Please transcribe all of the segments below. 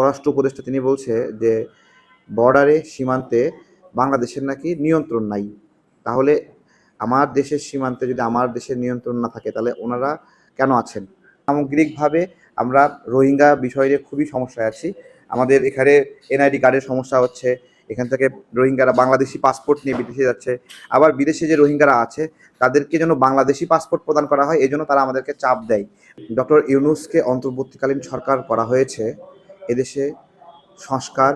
পররাষ্ট্র উপদেষ্টা তিনি বলছে যে, বর্ডারে সীমান্তে বাংলাদেশের নাকি নিয়ন্ত্রণ নাই। তাহলে আমার দেশের সীমান্তে যদি আমার দেশের নিয়ন্ত্রণ না থাকে, তাহলে ওনারা কেন আছেন? সামগ্রিকভাবে আমরা রোহিঙ্গা বিষয় নিয়ে খুবই সমস্যায় আছি। আমাদের এখানে এনআইডি কার্ডের সমস্যা হচ্ছে, এখান থেকে রোহিঙ্গারা বাংলাদেশি পাসপোর্ট নিয়ে বিদেশে যাচ্ছে। আবার বিদেশে যে রোহিঙ্গারা আছে, তাদেরকে যেন বাংলাদেশি পাসপোর্ট প্রদান করা হয় এই জন্য তারা আমাদেরকে চাপ দেয়। ডক্টর ইউনুসকে অন্তর্বর্তীকালীন সরকার করা হয়েছে। এদেশে সংস্কার,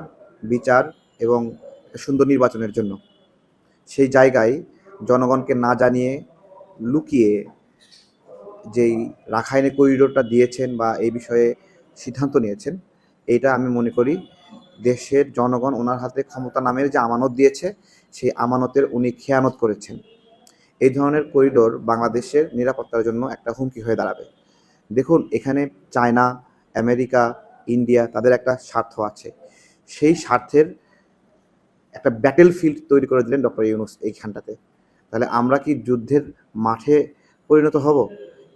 বিচার এবং সুন্দর নির্বাচনের জন্য। সেই জায়গায় জনগণকে না জানিয়ে লুকিয়ে যেই রাখাইনে করিডোরটা দিয়েছেন বা এই বিষয়ে সিদ্ধান্ত নিয়েছেন, এইটা আমি মনে করি দেশের জনগণ ওনার হাতে ক্ষমতা নামের যে আমানত দিয়েছে, সেই আমানতের উনি খেয়ানত করেছেন। এই ধরনের করিডোর বাংলাদেশের নিরাপত্তার জন্য একটা হুমকি হয়ে দাঁড়াবে। দেখুন, এখানে চায়না, আমেরিকা ইন্ডিয়া, তাদের একটা স্বার্থ আছে। সেই স্বার্থের একটা ব্যাটেল ফিল্ড তৈরি করে দিলেন ডক্টর ইউনুস এইখানটাতে। তাহলে আমরা কি যুদ্ধের মাঠে পরিণত হব?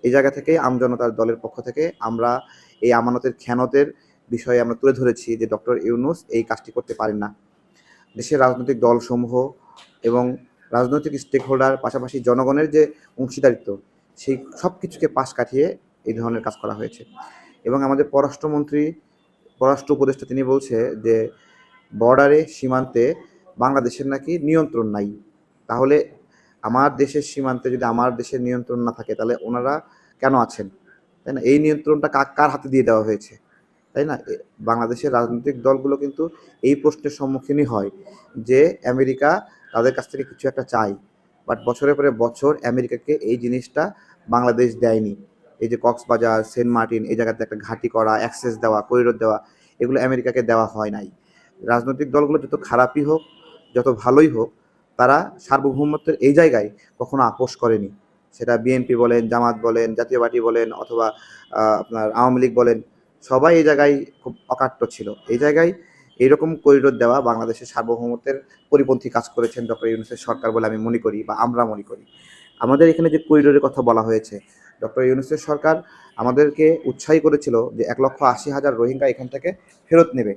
এই জায়গা থেকে আমজনতার দলের পক্ষ থেকে আমরা এই আমানতের খেয়ানতের বিষয়ে আমরা তুলে ধরেছি যে ডক্টর ইউনুস এই কাজটি করতে পারেন না। দেশের রাজনৈতিক দলসমূহ এবং রাজনৈতিক স্টেক হোল্ডার পাশাপাশি জনগণের যে অংশীদারিত্ব, সেই সব কিছুকে পাশ কাটিয়ে এই ধরনের কাজ করা হয়েছে। এবং আমাদের পররাষ্ট্রমন্ত্রী পররাষ্ট্র উপদেষ্টা তিনি বলছে যে, বর্ডারে সীমান্তে বাংলাদেশের নাকি নিয়ন্ত্রণ নাই। তাহলে আমার দেশের সীমান্তে যদি আমার দেশের নিয়ন্ত্রণ না থাকে, তাহলে ওনারা কেন আছেন? তাই না? এই নিয়ন্ত্রণটা কার হাতে দিয়ে দেওয়া হয়েছে? তাই না? বাংলাদেশের রাজনৈতিক দলগুলো কিন্তু এই প্রশ্নের সম্মুখীনই হয় যে, আমেরিকা তাদের কাছ থেকে কিছু একটা চাই বাট বছরের পরে বছর আমেরিকাকে এই জিনিসটা বাংলাদেশ দেয়নি। এই যে কক্সবাজার, সেন্ট মার্টিন এই জায়গাতে একটা ঘাঁটি করা অ্যাক্সেস দেওয়া, করিডোর দেওয়া, এগুলো আমেরিকাকে দেওয়া হয় নাই। রাজনৈতিক দলগুলো যত খারাপই হোক, যত ভালোই হোক, তারা সার্বভৌমত্বের এই জায়গায় কখনো আপোষ করেনি। সেটা বিএনপি বলেন, জামাত বলেন, জাতীয় পার্টি বলেন, অথবা আপনার আওয়ামী লীগ বলেন, সবাই এই জায়গায় খুব অকাট্য ছিল। এই জায়গায় এইরকম করিডোর দেওয়া বাংলাদেশের সার্বভৌমত্বের পরিপন্থী কাজ করেছেন ডক্টর ইউনুসের সরকার বলে আমি মনে করি বা আমরা মনে করি। আমাদের এখানে যে করিডোরের কথা বলা হয়েছে ডক্টর ইউনুসের সরকার আমাদেরকে উৎসাহী করেছিল যে এক লক্ষ আশি হাজার রোহিঙ্গা এখান থেকে ফেরত নেবে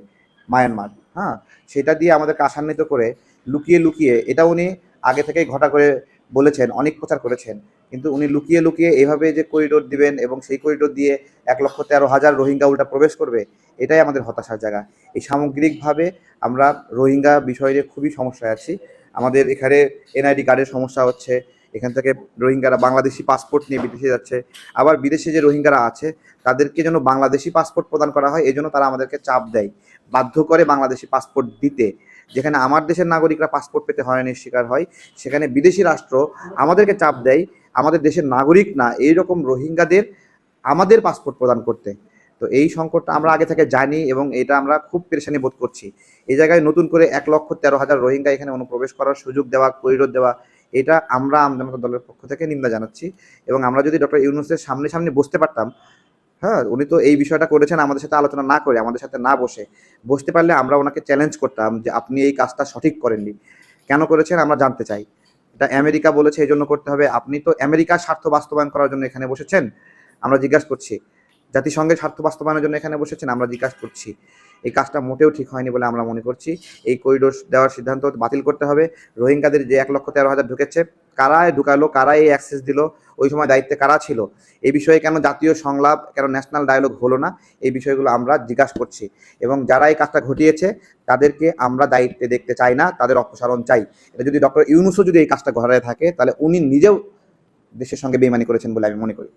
মায়ানমার হ্যাঁ? সেটা দিয়ে আমাদেরকে আশান্বিত করে লুকিয়ে লুকিয়ে, এটা উনি আগে থেকেই ঘটা করে বলেছেন, অনেক প্রচার করেছেন। কিন্তু উনি লুকিয়ে লুকিয়ে এইভাবে যে করিডোর দিবেন এবং সেই করিডোর দিয়ে এক লক্ষ তেরো হাজার রোহিঙ্গা উল্টা প্রবেশ করবে, এটাই আমাদের হতাশার জায়গা। এই সামগ্রিকভাবে আমরা রোহিঙ্গা বিষয় খুবই সমস্যায় আছি। আমাদের এখানে এনআইডি কার্ডের সমস্যা হচ্ছে এখান থেকে রোহিঙ্গারা বাংলাদেশি পাসপোর্ট নিয়ে বিদেশে যাচ্ছে। আবার বিদেশে যে রোহিঙ্গারা আছে, তাদেরকে যেন বাংলাদেশি পাসপোর্ট প্রদান করা হয় এই জন্য তারা আমাদেরকে চাপ দেয়। বাধ্য করে বাংলাদেশি পাসপোর্ট দিতে। যেখানে আমার দেশের নাগরিকরা পাসপোর্ট পেতে হয়রানির শিকার হয়, সেখানে বিদেশি রাষ্ট্র আমাদেরকে চাপ দেয়, আমাদের দেশের নাগরিক না এই রকম রোহিঙ্গাদের আমাদের পাসপোর্ট প্রদান করতে। তো এই সংকটটা আমরা আগে থেকে জানি এবং এটা আমরা খুব পেরেশানি বোধ করছি। এই জায়গায় নতুন করে এক লক্ষ তেরো হাজার রোহিঙ্গা এখানে অনুপ্রবেশ করার সুযোগ দেওয়া করিডোর দেওয়া এটা আমরা আমজনতা দলের পক্ষ থেকে নিন্দা জানাচ্ছি এবং আমরা যদি ডক্টর ইউনুসের সামনে সামনে বসতে পারতাম হ্যাঁ উনি তো এই বিষয়টা করেছেন, আমাদের সাথে আলোচনা না করে, আমাদের সাথে না বসে, বসতে পারলে আমরা ওনাকে চ্যালেঞ্জ করতাম যে আপনি এই কাজটা সঠিক করেননি। কেন করেছেন আমরা জানতে চাই। এটা আমেরিকা বলেছে এই জন্য করতে হবে। আপনি তো আমেরিকার স্বার্থ বাস্তবায়ন করার জন্য এখানে বসেছেন? আমরা জিজ্ঞাসা করছি। জাতিসংঘের স্বার্থ বাস্তবায়নের জন্য এখানে বসেছেন? আমরা জিজ্ঞাসা করছি। এই কাজটা মোটেও ঠিক হয়নি বলে আমরা মনে করছি। এই করিডোর দেওয়ার সিদ্ধান্ত বাতিল করতে হবে। রোহিঙ্গাদের যে এক লক্ষ তেরো হাজার ঢুকেছে কারা ঢুকালো কারা এই অ্যাক্সেস দিল, ওই সময় দায়িত্বে কারা ছিল? এই বিষয়ে কেন জাতীয় সংলাপ, কেন ন্যাশনাল ডায়ালগ হলো না? এই বিষয়গুলো আমরা জিজ্ঞাসা করছি। এবং যারা এই কাজটা ঘটিয়েছে, তাদেরকে আমরা দায়িত্বে দেখতে চাই না, তাদের অপসারণ চাই। এটা যদি ডক্টর ইউনুসও যদি এই কাজটা ঘটায় থাকে, তাহলে উনি নিজেও দেশের সঙ্গে বেইমানি করেছেন বলে আমি মনে করি।